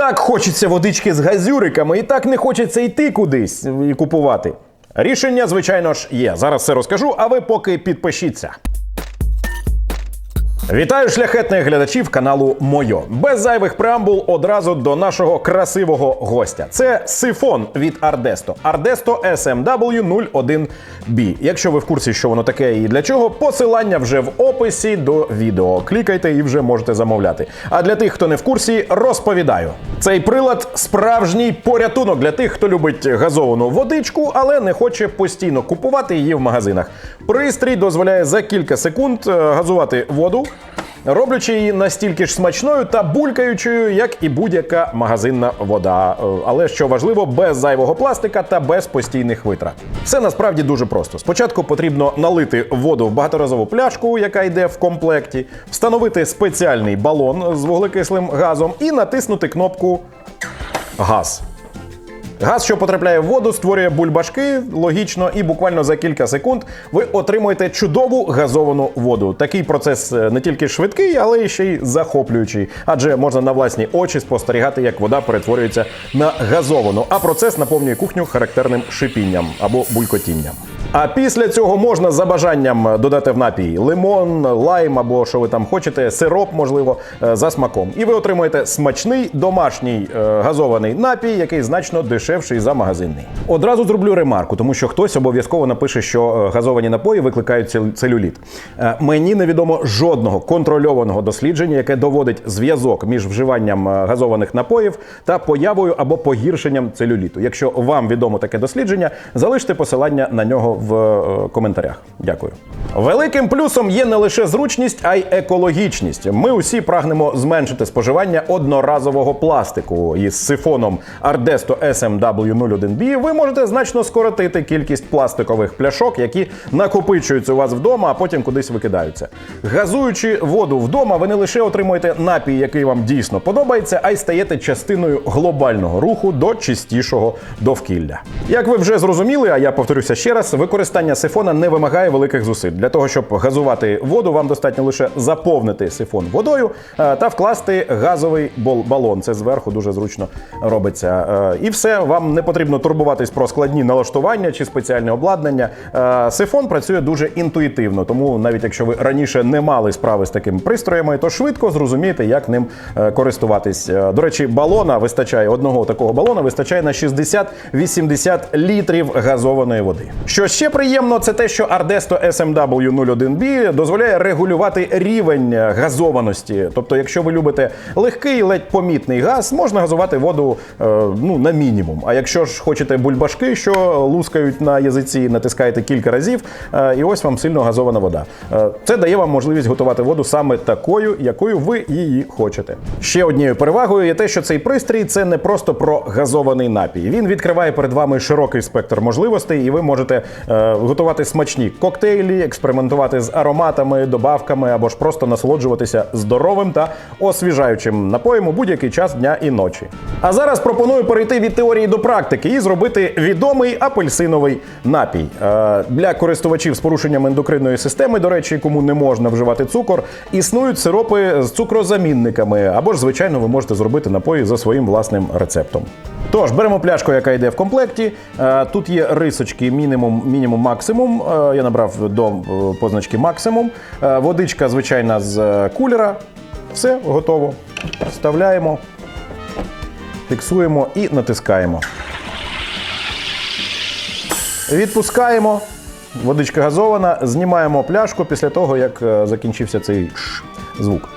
Так хочеться водички з газюриками, і так не хочеться йти кудись і купувати. Рішення, звичайно ж, є. Зараз все розкажу, а ви поки підпишіться. Вітаю шляхетних глядачів каналу Мойо. Без зайвих преамбул одразу до нашого красивого гостя. Це сифон від Ардесто. Ардесто SMW 01B. Якщо ви в курсі, що воно таке і для чого, посилання вже в описі до відео. Клікайте і вже можете замовляти. А для тих, хто не в курсі, розповідаю. Цей прилад справжній порятунок для тих, хто любить газовану водичку, але не хоче постійно купувати її в магазинах. Пристрій дозволяє за кілька секунд е, газувати воду, роблячи її настільки ж смачною та булькаючою, як і будь-яка магазинна вода. Е, Але що важливо, без зайвого пластика та без постійних витрат. Все насправді дуже просто. Спочатку потрібно налити воду в багаторазову пляшку, яка йде в комплекті, встановити спеціальний балон з вуглекислим газом і натиснути кнопку газ. Газ, що потрапляє в воду, створює бульбашки, логічно, і буквально за кілька секунд ви отримуєте чудову газовану воду. Такий процес е, не тільки швидкий, але ще й захоплюючий, адже можна на власні очі спостерігати, як вода перетворюється на газовану, а процес наповнює кухню характерним шипінням або булькотінням. А після цього можна за бажанням додати в напій лимон, лайм або що ви там хочете, сироп, можливо, е, за смаком. І ви отримуєте смачний домашній е, газований напій, який значно дешевший за магазинний. Одразу зроблю ремарку, тому що хтось обов'язково напише, що е, газовані напої викликають целюліт. Мені невідомо жодного контрольованого дослідження, яке доводить зв'язок між вживанням газованих напоїв та появою або погіршенням целюліту. Якщо вам відомо таке дослідження, залиште посилання на нього в е, коментарях. Дякую. Великим плюсом є не лише зручність, а й екологічність. Ми усі прагнемо зменшити споживання одноразового пластику. І з сифоном Ardesto SMW01B ви можете значно скоротити кількість пластикових пляшок, які накопичуються у вас вдома, а потім кудись викидаються. Газуючи воду вдома, ви не лише отримуєте напій, який вам дійсно подобається, а й стаєте частиною глобального руху до чистішого довкілля. Як ви вже зрозуміли, а я повторюся ще раз, використання сифона не вимагає великих зусиль. Для того, щоб газувати воду, вам достатньо лише заповнити сифон водою е, та вкласти газовий балон. Це зверху дуже зручно робиться. Е, І все, вам не потрібно турбуватись про складні налаштування чи спеціальне обладнання. Е, Сифон працює дуже інтуїтивно, тому навіть якщо ви раніше не мали справи з такими пристроями, то швидко зрозумієте, як ним користуватись. До речі, балона вистачає одного такого балона, вистачає на 60-80 літрів газованої води. Що ще приємно, це те, що Ardesto SMW 01B дозволяє регулювати рівень газованості. Тобто, якщо ви любите легкий, ледь помітний газ, можна газувати воду е, ну, на мінімум. А якщо ж хочете бульбашки, що лускають на язиці, натискаєте кілька разів, е, і ось вам сильно газована вода. Е, Це дає вам можливість готувати воду саме такою, якою ви її хочете. Ще однією перевагою є те, що цей пристрій це не просто про газований напій. Він відкриває перед вами широкий спектр можливостей, і ви можете готувати смачні коктейлі, експериментувати з ароматами, добавками або ж просто насолоджуватися здоровим та освіжаючим напоєм у будь-який час дня і ночі. А зараз пропоную перейти від теорії до практики і зробити відомий апельсиновий напій. Е, Для користувачів з порушенням ендокринної системи, до речі, кому не можна вживати цукор, існують сиропи з цукрозамінниками, або ж, звичайно, ви можете зробити напої за своїм власним рецептом. Тож беремо пляшку, яка йде в комплекті. Е, Тут є рисочки мінімум, мінімум, максимум. Е, Я набрав до е, позначки максимум. Е, Водичка звичайна з кулера. Все готово. Вставляємо, фіксуємо і натискаємо. Відпускаємо. Водичка газована, знімаємо пляшку після того, як закінчився цей звук.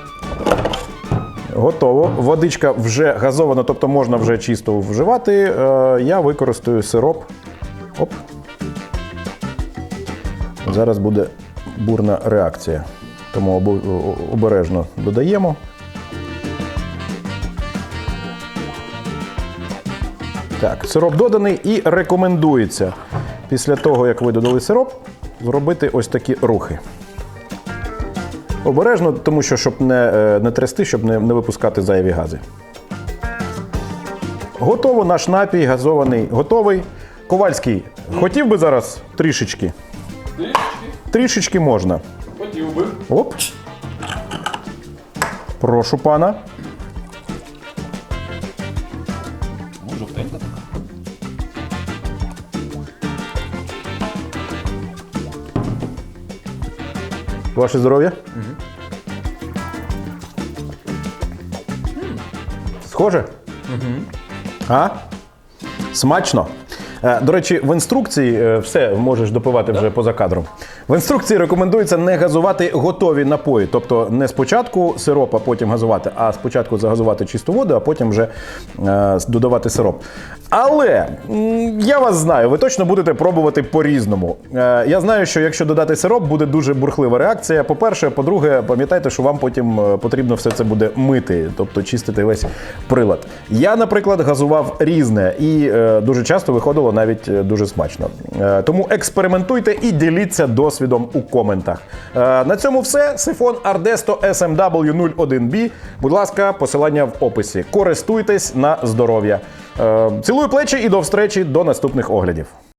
Готово. Водичка вже газована, тобто можна вже чисто вживати. Я використаю сироп. Оп. Зараз буде бурна реакція. Тому обережно додаємо. Так, сироп доданий і рекомендується після того, як ви додали сироп, зробити ось такі рухи. Обережно, тому що щоб не, е, не трясти, щоб не, не випускати зайві гази. Готово наш напій газований, готовий. Ковальський, хотів би зараз трішечки? Трішечки можна. хотів би. Оп. Прошу пана. жовтенька така. Ваше здоров'я? Схоже? А? Смачно. Е, До речі, в інструкції е, все можеш допивати вже поза кадром. В інструкції рекомендується не газувати готові напої, тобто не спочатку сироп, а потім газувати, а спочатку загазувати чисту воду, а потім вже е, додавати сироп. Але я вас знаю, ви точно будете пробувати по-різному. Я знаю, що якщо додати сироп, буде дуже бурхлива реакція. По-перше, по-друге, пам'ятайте, що вам потім потрібно все це буде мити, тобто чистити весь прилад. Я, наприклад, газував різне і дуже часто виходило навіть е, дуже смачно. Е, тому експериментуйте і діліться досвідом у коментах. Е, на цьому все. Сифон Ardesto SMW 01B. Будь ласка, посилання в описі. Користуйтесь на здоров'я. Цілую плечі і до встречі до наступних оглядів.